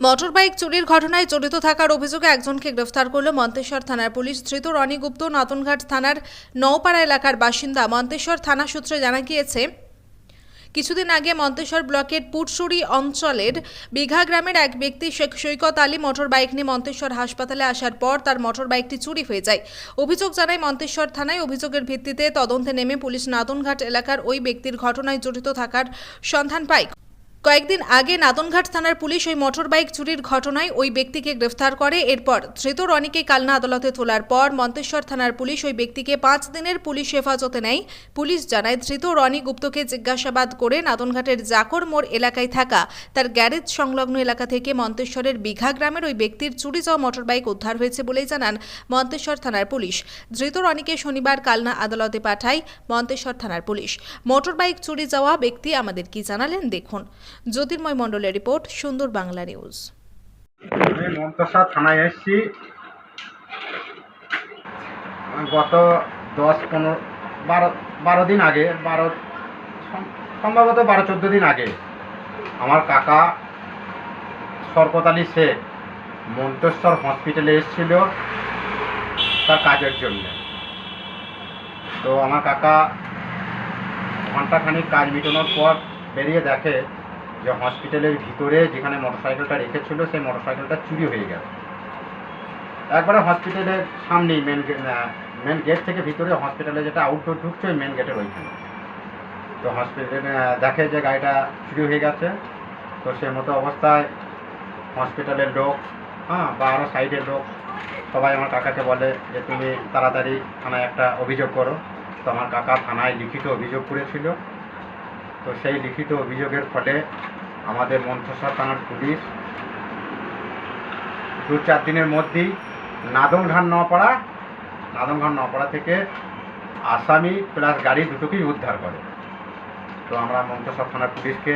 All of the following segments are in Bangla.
মোটরবাইক চুরির ঘটনায় জড়িত থাকার অভিযোগে একজনকে গ্রেফতার করল মন্তেশ্বর থানার পুলিশ। ধৃত রনি গুপ্ত নতুনঘাট থানার নওপাড়া এলাকার বাসিন্দা। মন্তেশ্বর থানা সূত্রে জানা গিয়েছে, কিছুদিন আগে মন্তেশ্বর ব্লকের পুটসুরি অঞ্চলের বিঘা গ্রামের এক ব্যক্তি শেখ সৈকত আলী মোটর বাইক নিয়ে মন্তেশ্বর হাসপাতালে আসার পর তার মোটর বাইকটি চুরি হয়ে যায়। অভিযোগ জানায় মন্তেশ্বর থানায় অভিযোগের ভিত্তিতে তদন্তে নেমে পুলিশ নাদনঘাট এলাকার ওই ব্যক্তির ঘটনায় জড়িত থাকার সন্ধান পায়। কয়েকদিন আগে নাদনঘাট থানার পুলিশ ওই মোটরবাইক চুরির ঘটনায় ওই ব্যক্তিকে গ্রেফতার করে। এরপর ধৃত রনিকে কালনা আদালতে তোলার পর মন্তেশ্বর থানার পুলিশ ওই ব্যক্তিকে পাঁচ দিনের পুলিশ হেফাজতে নেয়। পুলিশ জানায়, ধৃত রনি গুপ্তকে জিজ্ঞাসাবাদ করে নাদনঘাটের জাকর মোড় এলাকায় থাকা তার গ্যারেজ সংলগ্ন এলাকা থেকে মন্তেশ্বরের বিঘা গ্রামের ওই ব্যক্তির চুরি যাওয়া মোটরবাইক উদ্ধার হয়েছে বলেই জানান মন্তেশ্বর থানার পুলিশ। ধৃত রনিকে শনিবার কালনা আদালতে পাঠায় মন্তেশ্বর থানার পুলিশ। মোটরবাইক চুরি যাওয়া ব্যক্তি আমাদের কি জানালেন? দেখুন। জ্যোতির্ময় মণ্ডলের রিপোর্ট, সুন্দর বাংলা নিউজ। থানায় এসেছি। গত দশ, পনেরো, বারো দিন আগে, বারো, সম্ভবত বারো, চোদ্দ দিন আগে আমার কাকা শরকত শেখ মন্তেশ্বর হসপিটালে এসেছিল তার কাজের জন্য। তো আমার কাকা ঘন্টাখানিক কাজ মিটানোর পর বেরিয়ে দেখে যে হসপিটালের ভিতরে যেখানে মোটরসাইকেলটা রেখেছিল, সেই মোটরসাইকেলটা চুরি হয়ে গেল। একবারে হসপিটালের সামনেই মেন মেন গেট থেকে ভিতরে হসপিটালে যেটা আউটডোর ঢুকছে, ওই মেন গেটের ওইখানে। তো হসপিটালে দেখে যে গাড়িটা চুরি হয়ে গেছে, তো সে মতো অবস্থায় হসপিটালের লোক হ্যাঁ বা আরও সাইডের লোক, সবাই আমার কাকাকে বলে যে, তুমি তাড়াতাড়ি থানায় একটা অভিযোগ করো। তো আমার কাকা থানায় লিখিত অভিযোগ করেছিল। তো সেই লিখিত অভিযোগের ফলে আমাদের মন্ত্রসর থানার পুলিশ দু চার দিনের মধ্যেই নাদনঘাট নপাড়া নাদনঘাট নপাড়া থেকে আসামি প্লাস গাড়ি দুটোকেই উদ্ধার করে। তো আমরা মন্ত্রসর থানার পুলিশকে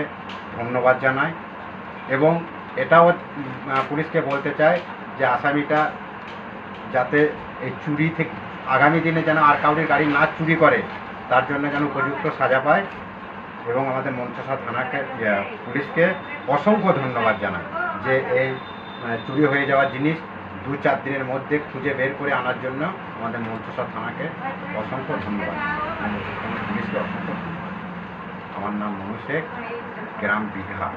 ধন্যবাদ জানাই এবং এটাও পুলিশকে বলতে চাই যে আসামিটা যাতে এই চুরি থেকে, আগামী দিনে যেন আর কাউরির গাড়ি না চুরি করে, তার জন্য যেন উপযুক্ত সাজা পায়। এবং আমাদের মন্ত্রসা থানাকে পুলিশকে অসংখ্য ধন্যবাদ জানাই যে এই চুরি হয়ে যাওয়া জিনিস দু চার দিনের মধ্যে খুঁজে বের করে আনার জন্য আমাদের মন্ত্রসা থানাকে অসংখ্য ধন্যবাদ। পুলিশকে অসংখ্য আমার নাম মনু শেখ, গ্রাম বিঘা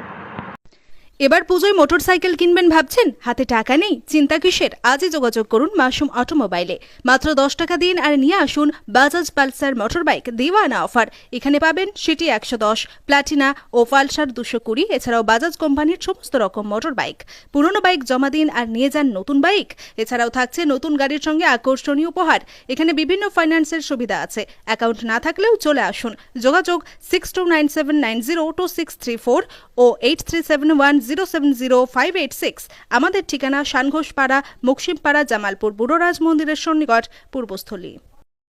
এবার পুজোয় মোটরসাইকেল কিনবেন ভাবছেন? হাতে টাকা নেই, চিন্তা কিসের? আজই যোগাযোগ করুন মাসুম অটোমোবাইলে। মাত্র দশ টাকা দিন আর নিয়ে আসুন বাজাজ পালসার মোটরবাইক, দিওয়ানা অফার। এখানে পাবেন সিটি একশো দশ, প্লাটিনা ও পালসার দুশো কুড়ি, এছাড়াও বাজাজ কোম্পানির সমস্ত রকম মোটর বাইক পুরনো বাইক জমা দিন আর নিয়ে যান নতুন বাইক। এছাড়াও থাকছে নতুন গাড়ির সঙ্গে আকর্ষণীয় উপহার। এখানে বিভিন্ন ফাইন্যান্সের সুবিধা আছে। অ্যাকাউন্ট না থাকলেও চলে আসুন। যোগাযোগ six two nine seven nine zero two six three four ও eight three seven one zero seven zero five eight six. আমাদের ঠিকানা সানঘোষপাড়া, মুকসিমপাড়া, জামালপুর বুড়োরাজ মন্দিরের সন্নিকট, পূর্বস্থলী।